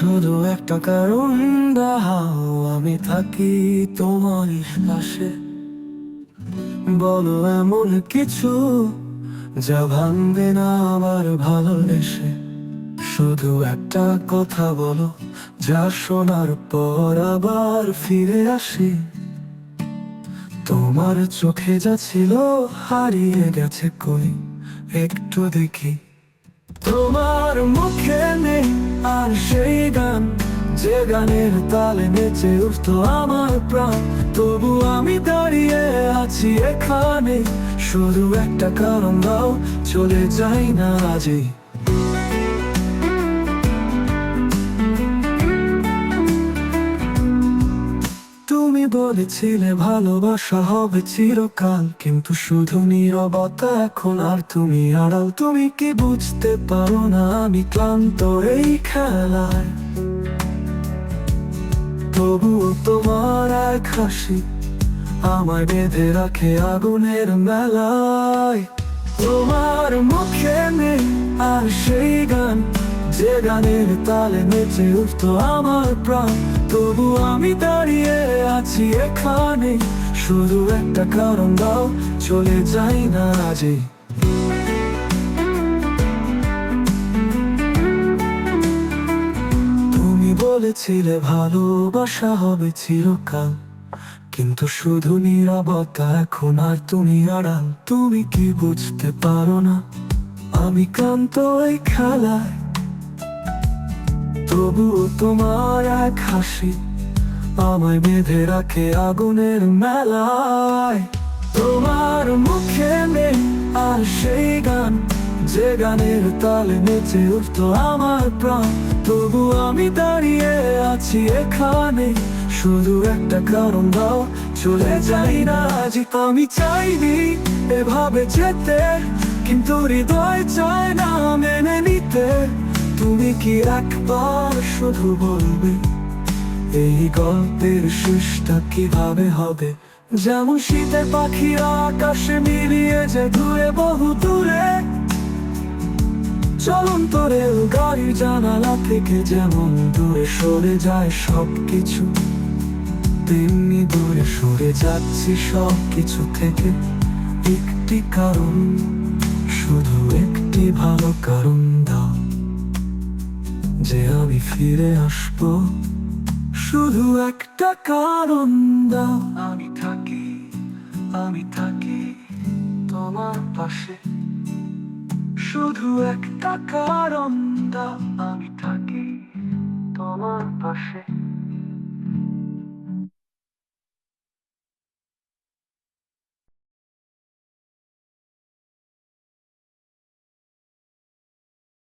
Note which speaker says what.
Speaker 1: শুধু একটা কারণ দাও আমি থাকি তোমার পাশে। বলো এমন কিছু যা ভাঙবে না আবার ভালোবেসে। শুধু একটা কথা বলো, যা শোনার পর আবার ফিরে আসি। তোমার চোখে যা ছিল হারিয়ে গেছে কই, একটু দেখি। তোমার মুখে নেই আর গান যে গানের তালে নেচে উঠতো আমার প্রাণ। তবু আমি দাঁড়িয়ে আছি এখানে। শুধু একটা কারণ দাও, চলে যাই না আজই। তুমি বলেছিলে ভালোবাসা হবে চিরকাল, কিন্তু শুধু নীরবতা এখন, আর তুমি আড়াল। তুমি কি বুঝতে পারো না আমি ক্লান্ত এই খেলায়? তবুও তোমার এক হাসি আমায় বেঁধে রাখে আগুনের মেলায়। তোমার মুখে নেই আর সেই গান, যে গানের তালে নেচে উঠতো আমার প্রাণ। তবু আমি দাঁড়িয়ে আছি এখানে, শুধু একটা কারণ দাও, চলে যাই না আজই। বলেছিলে ভালোবাসা হবে চিরকাল। কিন্তু শুধু নীরবতা এখন আর তুমি আড়াল। তুমি কি বুঝতে পারো না? আমি ক্লান্ত এই খেলায়। তবুও তোমার এক হাসি আমায় বেঁধে রাখে আগুনের মেলায়। তোমার মুখে নেই আর সেই যে গানের তালে নেচে উঠতো আমার প্রাণ তবু আমি দাঁড়িয়ে আছি এখানে শুধু একটা কারণ দাও চলে যাই না আজ আমি চাইনি এভাবে যেতে কিন্তু হৃদয় চায় না মেনে নিতে তুমি কি একবার শুধু বলবে এই গল্পের শেষটা কীভাবে হবে যেমন শীতের পাখিরা আকাশে মিলিয়ে যে দূরে বহু চলন্ত গাড়ি জানালা থেকে যেমন দূরে সরে যায় সব কিছু তেমনি দূরে সরে যাচ্ছি সব কিছু থেকে। একটি কারণ, শুধু একটি ভালো কারণ দাও, যে আমি ফিরে আসব। শুধু একটা কারণ দাও। আমি থাকি আমি থাকি তোমার পাশে। শুধু একটা কারণ দা আমি থাকি তোমার পাশে।